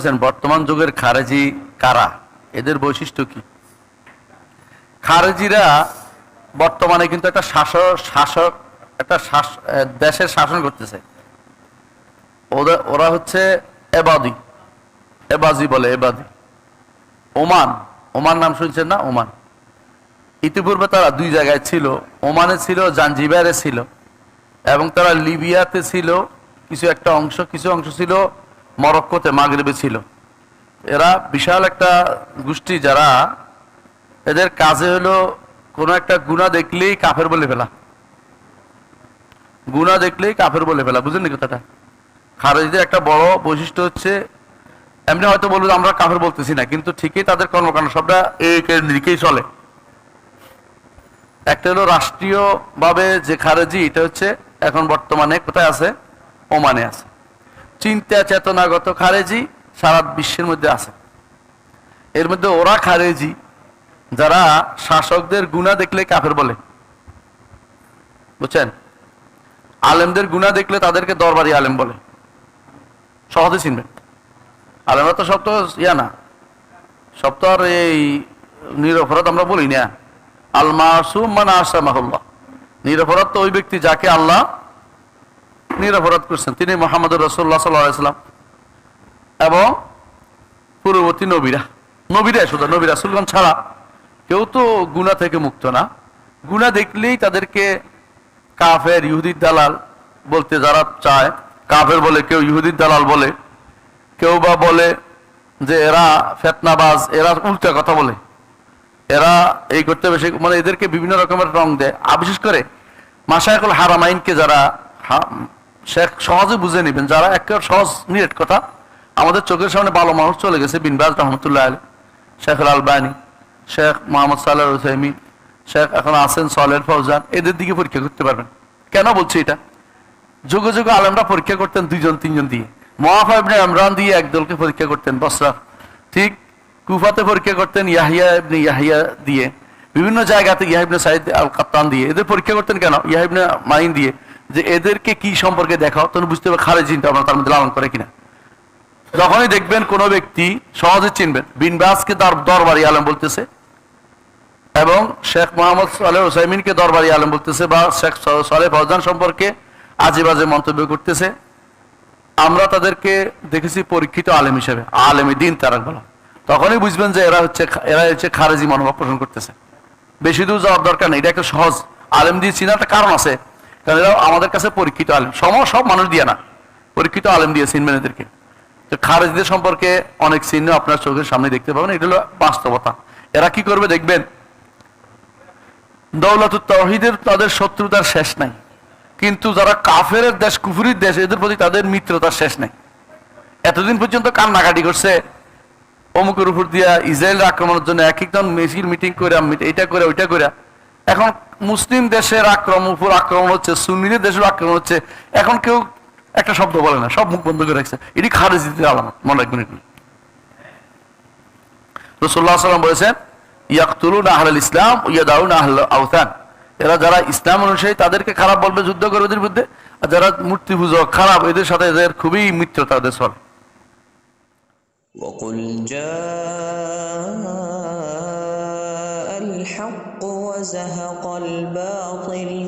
করেছেন বর্তমান যুগের খারেজি কারা? এদের বৈশিষ্ট্য কি? খারেজিরা বর্তমানে কিন্তু একটা শাসক শাসক, একটা দেশের শাসন করতেছে। ওদের, ওরা হচ্ছে এবাদি। এবাজি বলে, এবাদি। ওমান ওমান নাম শুনছেন না? ওমান। ইতিপূর্বে তারা দুই জায়গায় ছিল। ওমানে ছিল জাঞ্জিবারে ছিল। এবং তারা লিবিয়াতে ছিল। কিছু একটা অংশ, কিছু অংশ ছিল মরক্কোতে মাগরেবে ছিল। এরা বিশাল একটা গোষ্ঠী যারা এদের কাজে হলো কোনো একটা গুণা দেখলেই কাফের বলে ফেলা। গুণা দেখলেই কাফের বলে ফেলা, বুঝলেন কথাটা? খারেজিদের একটা বড় বৈশিষ্ট্য হচ্ছে, এমনি হয়তো বলব আমরা কাফের বলতেছি না, কিন্তু ঠিকই তাদের কর্মকাণ্ড সবটা দিকেই চলে। একটা হলো রাষ্ট্রীয় ভাবে যে খারেজি, এটা হচ্ছে এখন বর্তমানে কোথায় আছে? ওমানে আছে। চিন্তা চেতনাগত খারেজি সারা বিশ্বের মধ্যে আছে। এর মধ্যে ওরা খারেজি, যারা শাসকদের গুণা দেখলে কাফের বলে। বুঝছেন? আলেমদের গুণা দেখলে তাদেরকে দরবারি আলেম বলে। সহজে চিনবেন। আলেমরা তো সব তো ইয়া না। সব তো আর এই নিরপরাধ আমরা বলি না। আল মাসুম মানে আসামাহুল্লাহ। নিরপরাধ তো ওই ব্যক্তি যাকে আল্লাহ নিরপরাধ করছেন। তিনি মোহাম্মদ রসুল্লাহ সাল্লাম। এবং পূর্ববর্তী নবীরা। নবীরা শুধু নবীরা সুলগান ছাড়া কেউ তো গুণা থেকে মুক্ত না। গুণা দেখলেই তাদেরকে কাফের, ইহুদির দালাল বলতে যারা চায়, কাফের বলে, কেউ ইহুদির দালাল বলে, কেউ বা বলে যে এরা ফেতনাবাজ, এরা উল্টা কথা বলে। এরা এই করতে বেশি মানে এদেরকে বিভিন্ন রকমের রং দেয়। আর বিশেষ করে মাসায়কুল হারামাইনকে যারা শেখ সহজে বুঝে নেবেন, যারা একেবারে সহজ নিরেট কথা, আমাদের চোখের সামনে ভালো মানুষ চলে গেছে, বিনবাজ রহমতুল্লাহ আলী শেখ আলবানী, শেখ মোহাম্মদ সাল্লাহ হুসাইমিন শেখ এখন আছেন সলের ফৌজান, এদের দিকে পরীক্ষা করতে পারবেন। কেন বলছি এটা? যুগে যুগে আলমরা পরীক্ষা করতেন দুইজন, তিনজন দিয়ে। মহাফা ইবনে ইমরান দিয়ে একদলকে পরীক্ষা করতেন বসরা ঠিক কুফাতে পরীক্ষা করতেন ইয়াহিয়া ইবনে ইয়াহিয়া দিয়ে। বিভিন্ন জায়গাতে ইয়াহিবনে সাইদ আল কাপ্তান দিয়ে। এদের পরীক্ষা করতেন কেন? ইয়াহিবনে মাইন দিয়ে। যে এদেরকে কি সম্পর্কে দেখাও তখন বুঝতে হবে খারে চিন্তা ভাবনা তার মধ্যে লালন করে কিনা। যখনই দেখবেন কোনো ব্যক্তি সহজে চিনবেন, বিন বাসকে তার দরবারি আলম বলতেছে এবং শেখ মোহাম্মদ সালেহ হুসাইমিনকে দরবারি আলম বলতেছে বা শেখ সালেহ ফৌজান সম্পর্কে আজে বাজে মন্তব্য করতেছে। আমরা তাদেরকে দেখেছি পরীক্ষিত আলেম হিসেবে, আলেমী দিন তারা বলা। তখনই বুঝবেন যে এরা হচ্ছে এরা হচ্ছে খারেজি মনোভাব পোষণ করতেছে। বেশি দূর যাওয়ার দরকার নেই, এটা একটা সহজ। আলেম দিয়ে চিনার একটা কারণ আছে। কারণ আমাদের কাছে পরীক্ষিত আলেম। সম সব মানুষ দিয়ে না। পরীক্ষিত আলেম দিয়ে চিনবেন এদেরকে তো খারেজিদের সম্পর্কে অনেক চিহ্ন আপনার চোখের সামনে দেখতে পাবেন, এটা হলো বাস্তবতা। এরা কি করবে দেখবেন? দৌলত তহিদের তাদের শত্রুতার শেষ নাই। কিন্তু যারা কাফের দেশ, কুফুরির দেশ, এদের প্রতি তাদের মিত্রতার শেষ নাই। এতদিন পর্যন্ত কান্নাকাটি করছে। অমুকের উপর দিয়া ইসরায়েল আক্রমণের জন্য এক একজন মেসির মিটিং করে এইটা করে ওইটা করে এখন মুসলিম দেশের আক্রমণ উপর আক্রমণ হচ্ছে সুন্নিদের দেশের আক্রমণ হচ্ছে এখন কেউ একটা শব্দ বলে না সব মুখ বন্ধ করে রাখছে এটি খারেজিদের আলামত মনে রাখবেন এগুলো রসুল্লাহ সাল্লাম বলেছেন ইয়াকতুলুন আহলাল ইসলাম ইয়াদাউন আহল আওতান এরা যারা ইসলাম অনুসারী তাদেরকে খারাপ বলবে যুদ্ধ করবে এদের বিরুদ্ধে আর যারা মূর্তি পূজক খারাপ এদের সাথে এদের খুবই মিত্রতা এদের চলে وقل جاء الحق وزهق الباطل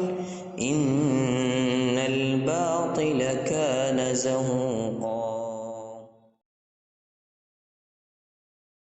إن الباطل كان زهوقا.